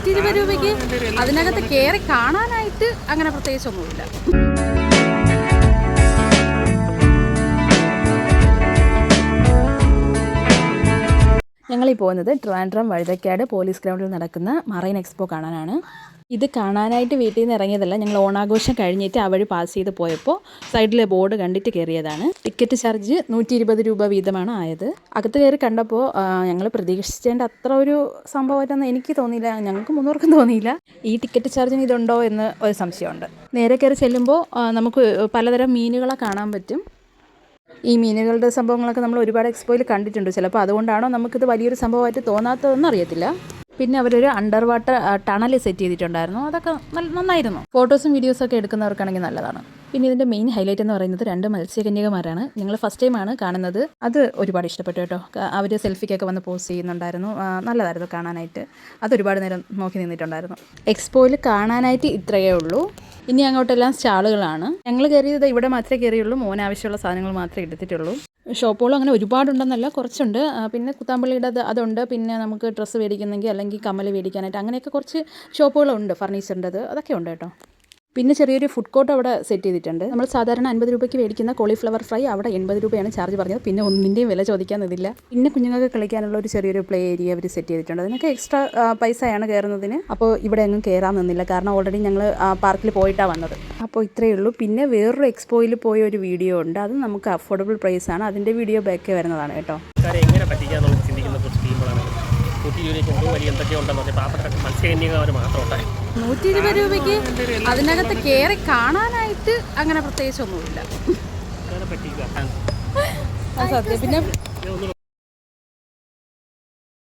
നൂറ്റി ഇരുപത് രൂപയ്ക്ക് അതിനകത്ത് കയറി കാണാനായിട്ട് അങ്ങനെ പ്രത്യേകിച്ചൊന്നുമില്ല ഞങ്ങളീ പോകുന്നത് ട്രിവാൻഡ്രം വഴുതക്കാട് പോലീസ് ഗ്രൗണ്ടിൽ നടക്കുന്ന മറൈൻ എക്സ്പോ കാണാനാണ്. ഇത് കാണാനായിട്ട് വീട്ടിൽ നിന്ന് ഇറങ്ങിയതല്ല ഞങ്ങൾ ഓണാഘോഷം കഴിഞ്ഞിട്ട് ആ വഴി പാസ് ചെയ്ത് പോയപ്പോൾ സൈഡിലെ ബോർഡ് കണ്ടിട്ട് കയറിയതാണ് ടിക്കറ്റ് ചാർജ് നൂറ്റി ഇരുപത് രൂപ വീതമാണ് ആയത്. അകത്ത് കയറി കണ്ടപ്പോൾ ഞങ്ങൾ പ്രതീക്ഷിച്ചതിന്റെ അത്ര ഒരു സംഭവമായിട്ടൊന്നും എനിക്ക് തോന്നിയില്ല ഞങ്ങൾക്ക് മുന്നോർക്കും തോന്നിയില്ല. ഈ ടിക്കറ്റ് ചാർജിന് ഇതുണ്ടോ എന്ന് ഒരു സംശയമുണ്ട്. നേരെ കയറി ചെല്ലുമ്പോൾ നമുക്ക് പലതരം മീനുകളെ കാണാൻ പറ്റും. ഈ മീനുകളുടെ സംഭവങ്ങളൊക്കെ നമ്മൾ ഒരുപാട് എക്സ്പോയിൽ കണ്ടിട്ടുണ്ട്. ചിലപ്പോൾ അതുകൊണ്ടാണോ നമുക്കിത് വലിയൊരു സംഭവമായിട്ട് തോന്നാത്തതെന്ന് അറിയത്തില്ല. പിന്നെ അവരൊരു അണ്ടർ വാട്ടർ ടണൽ സെറ്റ് ചെയ്തിട്ടുണ്ടായിരുന്നു. അതൊക്കെ നല്ല നന്നായിരുന്നു. ഫോട്ടോസും വീഡിയോസും ഒക്കെ എടുക്കുന്നവർക്കാണെങ്കിൽ നല്ലതാണ്. പിന്നെ ഇതിന്റെ മെയിൻ ഹൈലൈറ്റ് എന്ന് പറയുന്നത് രണ്ട് മത്സ്യകന്യകമാരാണ്. ഞങ്ങൾ ഫസ്റ്റ് ടൈമാണ് കാണുന്നത്. അത് ഒരുപാട് ഇഷ്ടപ്പെട്ടു കേട്ടോ. അവർ സെൽഫിക്കൊക്കെ വന്ന് പോസ് ചെയ്യുന്നുണ്ടായിരുന്നു. നല്ലതായിരുന്നു കാണാനായിട്ട്. അത് ഒരുപാട് നേരം നോക്കി നിന്നിട്ടുണ്ടായിരുന്നു. എക്സ്പോയിൽ കാണാനായിട്ട് ഇത്രയേ ഉള്ളൂ. ഇനി അങ്ങോട്ടെല്ലാം സ്റ്റാളുകളാണ്. ഞങ്ങൾ കയറിയത് ഇവിടെ മാത്രമേ കയറിയുള്ളൂ. മോൻ ആവശ്യമുള്ള സാധനങ്ങൾ മാത്രമേ എടുത്തിട്ടുള്ളൂ. ഷോപ്പുകളും അങ്ങനെ ഒരുപാടുണ്ടെന്നല്ല കുറച്ചുണ്ട്. പിന്നെ കുത്താമ്പള്ളിയുടെ അത് അതുണ്ട്. പിന്നെ നമുക്ക് ഡ്രസ്സ് മേടിക്കുന്നെങ്കിൽ അല്ലെങ്കിൽ കമ്മൽ മേടിക്കാനായിട്ട് അങ്ങനെയൊക്കെ കുറച്ച് ഷോപ്പുകളുണ്ട് ഫർണിച്ചറിന്റെത്. അതൊക്കെ ഉണ്ട് കേട്ടോ. പിന്നെ ചെറിയൊരു ഫുഡ് കോർട്ട് അവിടെ സെറ്റ് ചെയ്തിട്ടുണ്ട്. നമ്മൾ സാധാരണ അൻപത് രൂപയ്ക്ക് മേടിക്കുന്ന കോളിഫ്ലവർ ഫ്രൈ അവിടെ എൺപത് രൂപയാണ് ചാർജ് പറഞ്ഞത്. പിന്നെ ഒന്നിന്റെയും വില ചോദിക്കാൻ നിന്നില്ല പിന്നെ കുഞ്ഞുങ്ങൾക്ക് കളിക്കാനുള്ള ഒരു ചെറിയൊരു പ്ലേ ഏരിയ അവർ സെറ്റ് ചെയ്തിട്ടുണ്ട്. അതിനൊക്കെ എക്സ്ട്രാ പൈസയാണ് കയറുന്നതിന്. അപ്പോൾ ഇവിടെ എങ്ങും കയറാൻ നിന്നില്ല. കാരണം ഓൾറെഡി ഞങ്ങൾ പാർക്കിൽ പോയിട്ടാണ് വന്നത്. അപ്പോൾ ഇത്രയേ ഉള്ളൂ. പിന്നെ വേറൊരു എക്സ്പോയിൽ പോയ ഒരു വീഡിയോ ഉണ്ട്. അത് നമുക്ക് അഫോർഡബിൾ പ്രൈസാണ് അതിന്റെ വീഡിയോ ബാക്ക് വരുന്നതാണ് കേട്ടോ. എങ്ങനെ പറ്റിക്കാന്നുള്ളത് ചിന്തിക്കുന്ന കുറച്ച് ടീമുകളാണ് നൂറ്റി ഇരുപത് എന്തോ വലിയ എന്തൊക്കെയോ ഉണ്ടെന്ന് പറഞ്ഞാൽ പാവപ്പെട്ട മാത്രം ഉണ്ടായി നൂറ്റി ഇരുപത് രൂപയ്ക്ക് അതിനകത്ത് കയറി കാണാനായിട്ട് അങ്ങനെ പ്രത്യേകിച്ചൊന്നുമില്ല ഒന്നുമില്ല. പിന്നെ